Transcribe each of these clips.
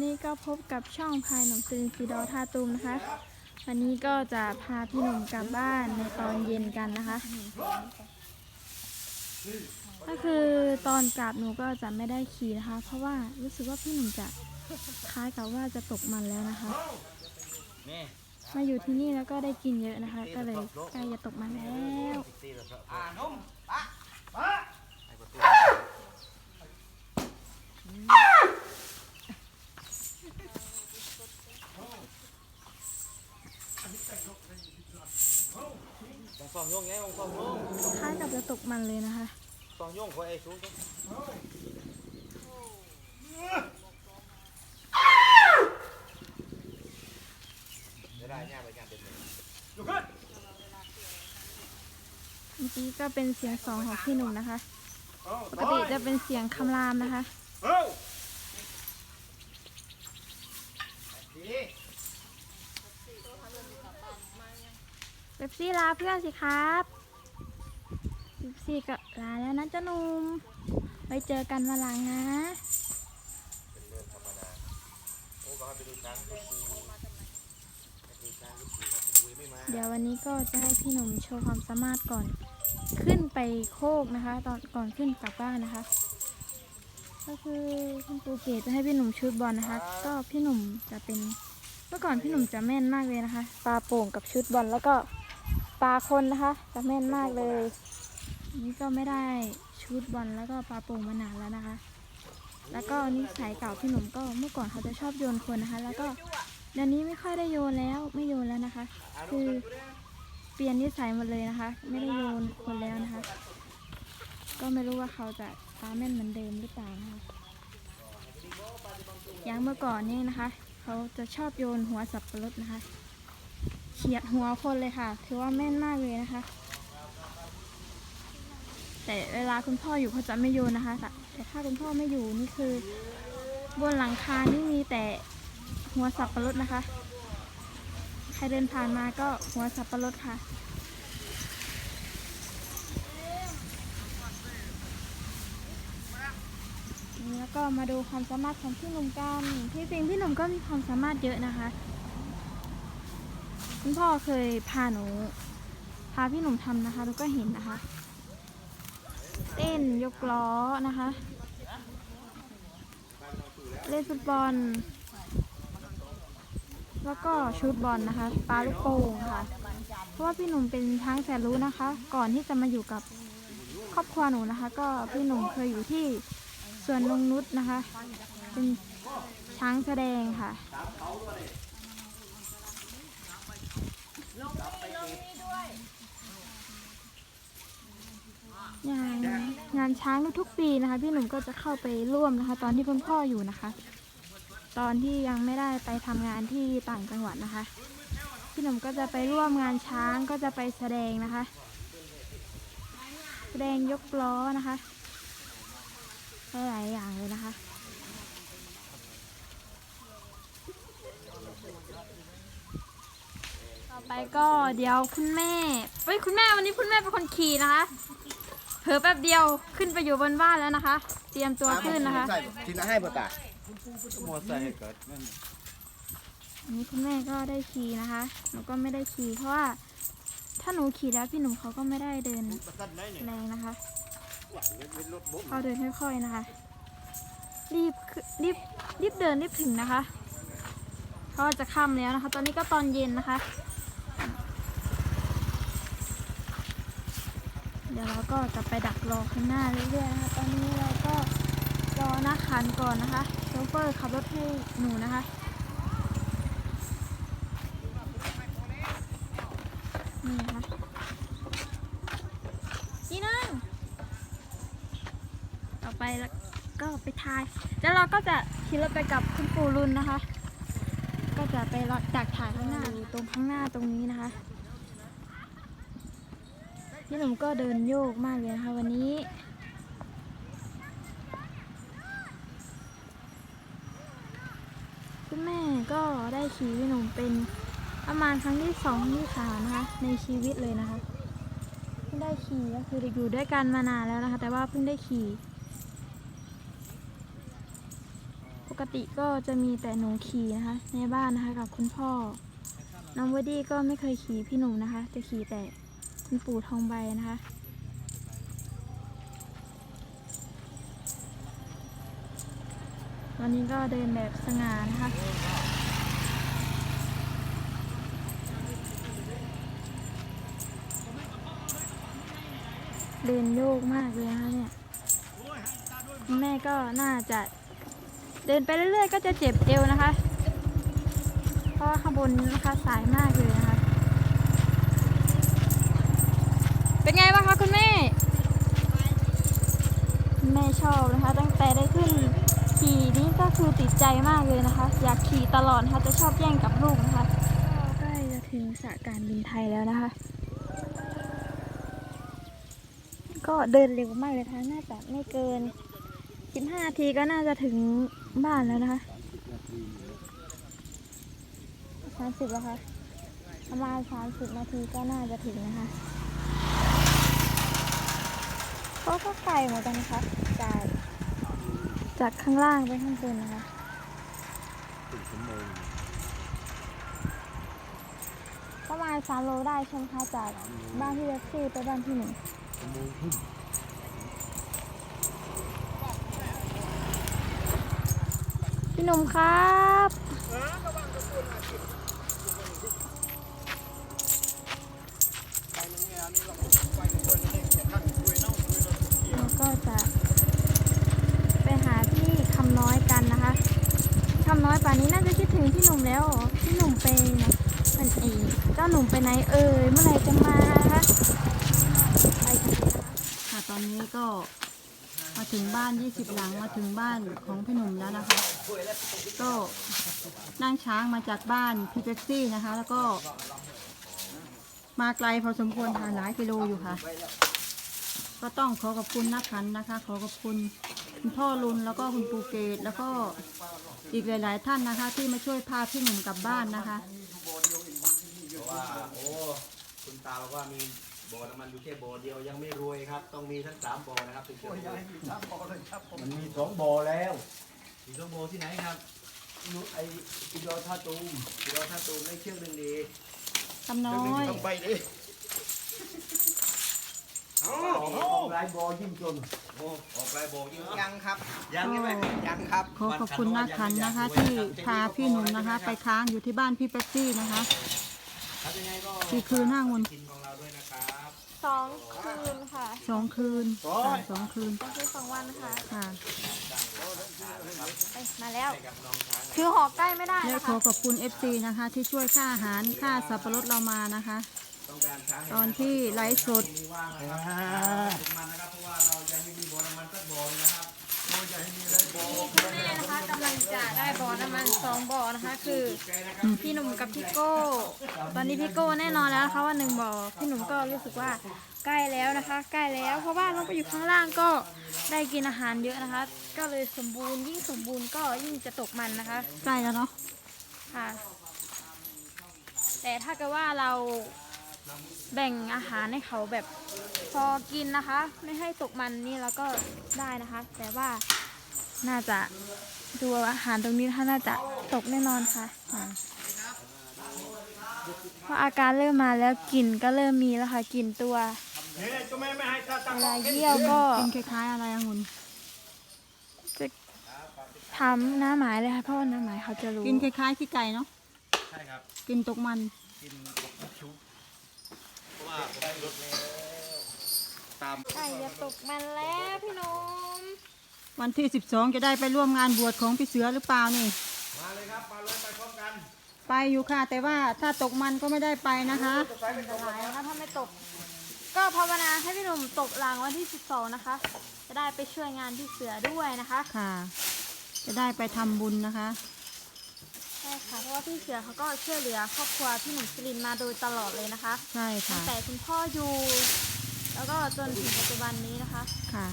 วันนี้ก็พบกับช่องพายหนุ่มตื่นสีดอท่าตูมนะคะ วันนี้ก็จะพาพี่หนุ่มกลับบ้านในตอนเย็นกันนะคะ ก็คือตอนกลับหนูก็จะไม่ได้ขี่นะคะ เพราะว่ารู้สึกว่าพี่หนุ่มจะคล้ายกับว่าจะตกมันแล้วนะคะ มาอยู่ที่นี่แล้วก็ได้กินเยอะนะคะ ก็เลยใกล้จะตกมันแล้ว ตีแล้วครับ อ่านุ่มปะ ไอ้ประตู ต้องสองโยงไงต้องสองโยงคล้ายกับจะตกมันเลยนะคะสองโยงขอไอ้สูงจังจะได้เนี่ยไปกันเป็นเลยลุกขึ้นเมื่อกี้ก็เป็นเสียงสองของพี่หนุ่มนะคะเอาปกติจะเป็นเสียงคำรามนะคะ เอ้าดี เบบ ซี่ลาเพื่อนสิครับเบบซี่ก็ลาแล้วนะเจ้าหนุ่มไว้เจอกันวันหลังนะเป็นเรื่องธรรมดาโอ้ก็ไปดูช้างไปดูไปดูช้างไปดูครับดูไม่มาเดี๋ยววันนี้ก็จะให้พี่หนุ่มโชว์ความสามารถก่อน ขึ้นไปโคกนะคะ ตอนก่อนขึ้นกลับบ้านนะคะ ก็คือคุณครูเกตจะให้พี่หนุ่มชุดบอลนะคะ ก็พี่หนุ่มจะเป็นเมื่อก่อนพี่หนุ่มจะแม่นมากเลยนะคะปลาโป่งกับชุดบอลแล้วก็ ปลาคนนะคะจะแม่นมากเลย นี่ก็ไม่ได้ชุดบอลแล้วก็ปลาโป่งมานานแล้วนะคะ แล้วก็นิสัยเก่าพี่หนุ่มก็เมื่อก่อนเขาจะชอบโยนคนนะคะ แล้วก็เดี๋ยวนี้ไม่ค่อยได้โยนแล้วไม่โยนแล้วนะคะ คือเปลี่ยนนิสัยหมดเลยนะคะ ไม่ได้โยนคนแล้วนะคะ ก็ไม่รู้ว่าเขาจะตาแม่นเหมือนเดิมหรือเปล่านะคะอย่างเมื่อก่อนนี่นะคะ เขาจะชอบโยนหัวสับปะรดนะคะ เฉียดหัวคนเลยค่ะ ถือว่าแม่นมากเลยนะคะ แต่เวลาคุณพ่ออยู่เขาจะไม่โยนนะคะ แต่ถ้าคุณพ่อไม่อยู่นี่คือ บนหลังคานี่มีแต่หัวสับปะรดนะคะ ใครเดินผ่านมาก็หัวสับปะรดค่ะแล้วก็มาดูความสามารถของพี่หนุ่มกันที่จริงพี่หนุ่มก็มีความสามารถเยอะนะคะ คุณพ่อเคยพาหนูพาพี่หนุ่มทำนะคะหนูก็เห็นนะคะ เต้นยกล้อนะคะ เล่นฟุตบอล แล้วก็ชุดบอลนะคะปาลูกโป่งค่ะ เพราะว่าพี่หนุ่มเป็นช้างแสนรู้นะคะ ก่อนที่จะมาอยู่กับครอบครัวหนูนะคะ ก็พี่หนุ่มเคยอยู่ที่สวนนงนุษนะคะ เป็นช้างแสดงค่ะ งานงานช้างทุกๆปีนะคะ พี่หนุ่มก็จะเข้าไปร่วมนะคะ ตอนที่คุณพ่ออยู่นะคะ ตอนที่ยังไม่ได้ไปทำงานที่ต่างจังหวัดนะคะ พี่หนุ่มก็จะไปร่วมงานช้างก็จะไปแสดงนะคะ แสดงยกล้อนะคะหลายๆอย่างเลยนะคะ ต่อ ไปก็เดี๋ยวคุณแม่เฮ้ยคุณแม่วันนี้คุณแม่เป็นคนขี่นะคะเผลอแป๊บเดียวขึ้นไปอยู่บนบ้านแล้วนะคะ เตรียมตัวขึ้นนะคะใส่ทีละให้ประกาศมอไซค์เกิดนั่นอันนี้คุณแม่ก็ได้ขี่นะคะหนูก็ไม่ได้ขี่เพราะว่าถ้าหนูขี่แล้วพี่หนุ่มเขาก็ไม่ได้เดินแรงนะคะเขาเดินค่อยๆนะคะ รีบขึ้นรีบรีบเดินรีบถึงนะคะเพราะว่าจะค่ำแล้วนะคะ ตอนนี้ก็ตอนเย็นนะคะ ดี๋ยวเราก็จะไปดักรอข้างหน้าเรื่อยๆนะคะ ตอนนี้เราก็รอหน้าคันก่อนนะคะโชเฟอร์ขับรถให้หนูนะคะนี่นะคะนี่นึงต่อไปแล้วก็ไปทาย แล้วเราก็จะขี่รถไปกับคุณปู่รุนนะคะ ก็จะไปรอดักถ่ายข้างหน้าอยู่ตรงข้างหน้าตรงนี้นะคะ พี่หนุ่มก็เดินโยกมากเลยนะคะวันนี้ คุณแม่ก็ได้ขี่พี่หนุ่มเป็นประมาณครั้งที่สองครั้งที่สามนะคะ ในชีวิตเลยนะคะเพิ่งได้ขี่ก็คืออยู่ด้วยกันมานานแล้วนะคะ แต่ว่าเพิ่งได้ขี่ ปกติก็จะมีแต่หนูขี่นะคะ ในบ้านนะคะกับคุณพ่อ น้องวดดี้ก็ไม่เคยขี่พี่หนุ่มนะคะ จะขี่แต่ คุณปู่ทองใบนะคะ วันนี้ก็เดินแบบสง่านะคะ เดินโยกมากเลยนะคะเนี่ยแม่ก็น่าจะเดินไปเรื่อยๆ ก็จะเจ็บเอวนะคะ เพราะข้างบนนะคะสายมากเลยนะคะ เป็นไงบ้างคะคุณแม่คุณแม่ชอบนะคะ ตั้งแต่ได้ขึ้นขี่นี่ก็คือติดใจมากเลยนะคะ อยากขี่ตลอดนะคะจะชอบแย่งกับลูกนะคะก็ใกล้จะถึงสระการบินไทยแล้วนะคะ ก็เดินเร็วมากเลยนะคะน่าจะไม่เกิน 15นาทีก็น่าจะถึงบ้านแล้วนะคะ30แล้วคะประมาณ30นาทีก็น่าจะถึงนะคะ ก็ก็ไกลเหมือนกันนะคะไกลจากข้างล่างไปข้างบนนะคะประมาณ3โลได้ใช่ไหมคะจากบ้านพี่เล็กซี่ไปบ้านพี่หนึ่งพี่หนุ่มครับ คำน้อยป่านนี้น่าจะคิดถึงพี่หนุ่มแล้วพี่หนุ่มไปไหนมันเอเจ้าหนุ่มไปไหนเอ่ยเมื่อไหร่จะมาคะไปกันเลยนะคะค่ะตอนนี้ก็มาถึงบ้าน 20 หลังมาถึงบ้านของพี่หนุ่มแล้วนะคะ ก็นั่งช้างมาจากบ้านพี่เป๊ปซี่นะคะ แล้วก็ มาไกลพอสมควรค่ะหลายกิโลอยู่ค่ะ ก็ต้องขอขอบคุณนักขันนะคะ ขอขอบคุณคุณพ่อรุนแล้วก็คุณปูเกตแล้วก็อีกหลาย ๆ ท่านนะคะ ที่มาช่วยพาพี่หนุ่มกลับบ้านนะคะว่าโอ้คุณตาบอกว่ามีบ่อน้ำมันอยู่แค่บ่อเดียวยังไม่รวยครับ ต้องมีทั้งสามบ่อนะครับถึงจะรวยมันมีสองบ่อแล้วมีสองบ่อที่ไหนครับนู่นไอ้กิโลท่าตูมที่เราท่าตูมได้เชือกหนึ่งดีคำน้อย ต้องไปดิ ออกหลายบ่อยิ่งจนโอ้ออกลายบ่อยิ่งยังครับ ยังใช่ไหมยังครับ ขอขอบคุณนักขันนะคะ ที่พาพี่หนุ่มนะคะ ไปค้างอยู่ที่บ้านพี่เป๊ปซี่นะคะ ครับยังไงก็ที่คือหน้างนกินของเราด้วยนะครับสองคืนค่ะสองคืนค่ะสองคืนก็คือสองวันนะคะค่ะไปมาแล้วให้กับน้องช้างคือหอใกล้ไม่ได้และนะขอคะ ขอบคุณ FC นะคะ ที่ช่วยค่าอาหารค่าสับปะรดเรามานะคะ ต้องการช้างตอนที่ไลฟ์สดมีว่างนะครับเป็นมันนะครับเพราะว่าเราจะไม่มีบ่อน้ำมันสักบ่อเลยนะครับเราจะให้มีเลยบ่อคุณแม่นะคะกำลังจะได้บ่อน้ำมันสองบ่อนะคะ คือพี่หนุ่มกับพี่โก้ ตอนนี้พี่โก้แน่นอนแล้วนะคะว่าหนึ่งบ่อพี่หนุ่มก็รู้สึกว่าใกล้แล้วนะคะ ใกล้แล้ว เพราะว่าลงไปอยู่ข้างล่างก็ได้กินอาหารเยอะนะคะ ก็เลยสมบูรณ์ยิ่งสมบูรณ์ก็ยิ่งจะตกมันนะคะใกล้แล้วเนาะค่ะ แต่ถ้าเกิดว่าเรา แบ่งอาหารให้เขาแบบพอกินนะคะ ไม่ให้ตกมันนี่เราก็ได้นะคะ แต่ว่าน่าจะดูอาหารตรงนี้ถ้าน่าจะตกแน่นอนค่ะอ่าเพราะอาการเริ่มมาแล้วกลิ่นก็เริ่มมีแล้วค่ะกลิ่นตัวเวลาเยี่ยวก็กินคล้ายๆอะไรองุ่นจะทำหน้าหมายเลยค่ะเพราะว่าหน้าหมายเขาจะรู้กินคล้ายๆขี้ไก่เนาะใช่ครับกินตกมันกินกั บชุบเพราะว่าผมได้รถแล้วตามไก่จะตกมันแล้วพี่หนมวันที่ 12 จะได้ไปร่วมงานบวชของพี่เสือหรือเปล่านี่ มาเลยครับ มาเลยไปพร้อมกันไปอยู่ค่ะ แต่ว่าถ้าตกมันก็ไม่ได้ไปนะคะอันตรายนะคะถ้าไม่ตก ก็ภาวนาให้พี่หนุ่มตกหลังวันที่ 12 นะคะ จะได้ไปช่วยงานพี่เสือด้วยนะคะ ค่ะ จะได้ไปทำบุญนะคะใช่ค่ะ เพราะว่าพี่เสือเขาก็ช่วยเหลือครอบครัวพี่หนุ่มสุรินทร์มาโดยตลอดเลยนะคะใช่ตั้ค่ะงแต่คุณพ่ออยู่ แล้วก็จนถึงปัจจุบันนี้นะคะ ค่ะ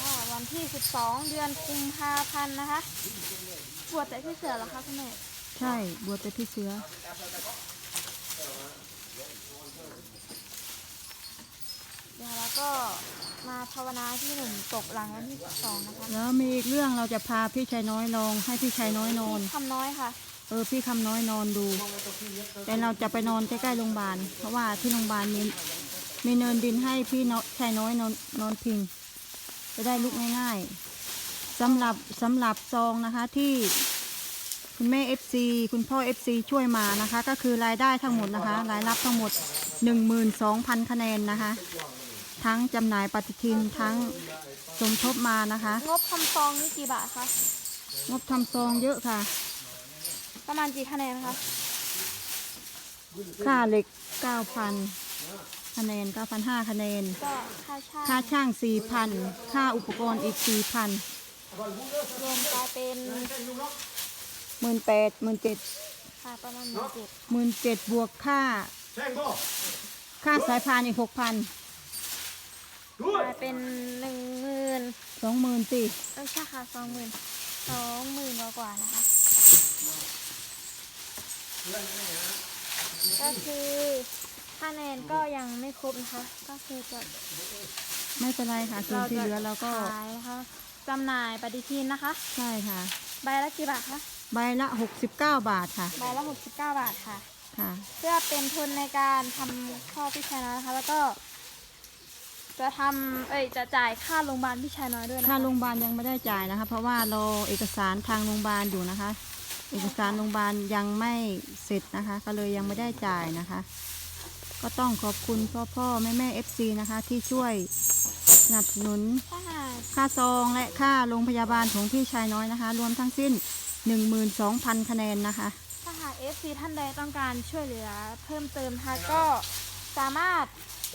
ก็วันที่ 12 เดือนกุมภาพันธ์นะคะบวชแต่พี่เสือเหรอคะคุณแม่ ใช่บวชแต่พี่เสือ กเดี๋ยวเราก็มาภาวนาให้พี่หนุ่มตกหลังวันที่สองนะคะแล้วมีอีกเรื่องเราจะพาพี่ชายน้อยลองให้พี่ชายน้อยนอนพี่คำน้อยค่ะ เออพี่คำน้อยนอนดู แต่เราจะไปนอนใกล้ๆโรงพยาบาล เพราะว่าที่โรงพยาบาลมีมีเนินดินให้พี่น้อยชายน้อยนอนนอนพิง จะได้ลุกง่ายๆสำหรับสำหรับซองนะคะที่คุณแม่ FC คุณพ่อ FC ช่วยมานะคะ ก็คือรายได้ทั้งหมดนะคะ รายรับทั้งหมด 12,000 คะแนนนะคะ ทั้งจำหน่ายปฏิทินทั้งสมทบมานะคะ งบทำซองนี่กี่บาทคะ งบทำซองเยอะค่ะ ประมาณกี่คะแนนคะ ค่าเหล็ก 9,000คะแนน9,500คะแนน ก็ค่าช่างค่าช่าง 4,000 ค่าอุปกรณ์อีก 4,000 รวมกลายเป็น18,000 17,000 ค่ะประมาณหมื่นเจ็ด17,000บวกค่า ค่าสายพานอีก 6,000 กลายเป็นหนึ่งหมื่น20,000สิเออใช่ค่ะสองหมื่นสองหมื่นกว่าๆนะคะ ก็คือคะแนนก็ยังไม่ครบนะคะ ก็คือจะไม่เป็นไรค่ะส่วนที่เหลือเราก็ขายนะคะจำหน่ายปฏิทินนะคะ ใช่ค่ะ ใบละกี่บาทคะใบละ69 บาทค่ะ ใบละ69 บาทค่ะ ค่ะ เพื่อเป็นทุนในการทำข้อพี่ชายน้อยนะคะ แล้วก็ จะทำเอ้ยจะจ่ายค่าโรงพยาบาลพี่ชายน้อยด้วยนะคะค่าโรงพยาบาลยังไม่ได้จ่ายนะคะ เพราะว่ารอเอกสารทางโรงพยาบาลอยู่นะคะ เอกสารโรงพยาบาลยังไม่เสร็จนะคะ ก็เลยยังไม่ได้จ่ายนะคะ ก็ต้องขอบคุณพ่อพ่อแม่แม่เอฟซีนะคะ ที่ช่วยสนับสนุนถ้าหากค่าซองและค่าโรงพยาบาลของพี่ชายน้อยนะคะ รวมทั้งสิ้น 12,000 คะแนนนะคะ ถ้าหาก FC ท่านใดต้องการช่วยเหลือเพิ่มเติมนะคะก็สามารถ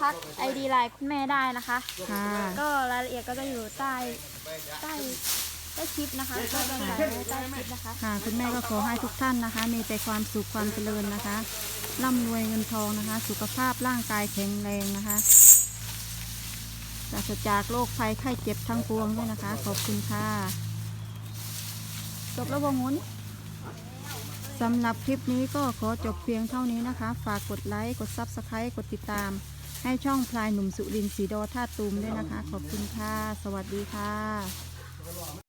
ทัก ID ไลน์คุณแม่ได้นะคะ ค่ะ ก็รายละเอียดก็จะอยู่ใต้ใต้ใต้คลิปนะคะก็จะใส่ไว้ใต้คลิปนะคะ ค่ะคุณแม่ก็ขอให้ทุกท่านนะคะ มีแต่ความสุขความเจริญนะคะร่ำรวยเงินทองนะคะ สุขภาพร่างกายแข็งแรงนะคะปราศจากโรคภัยไข้เจ็บทั้งปวงด้วยนะคะ ขอบคุณค่ะ จบแล้ววงุ้นสำหรับคลิปนี้ก็ขอจบเพียงเท่านี้นะคะ ฝากกดไลค์ กดซับสไครต์กดติดตาม ให้ช่องพลายหนุ่มสุรินทร์สีดอท่าตูมด้วยนะคะ ขอบคุณค่ะ สวัสดีค่ะ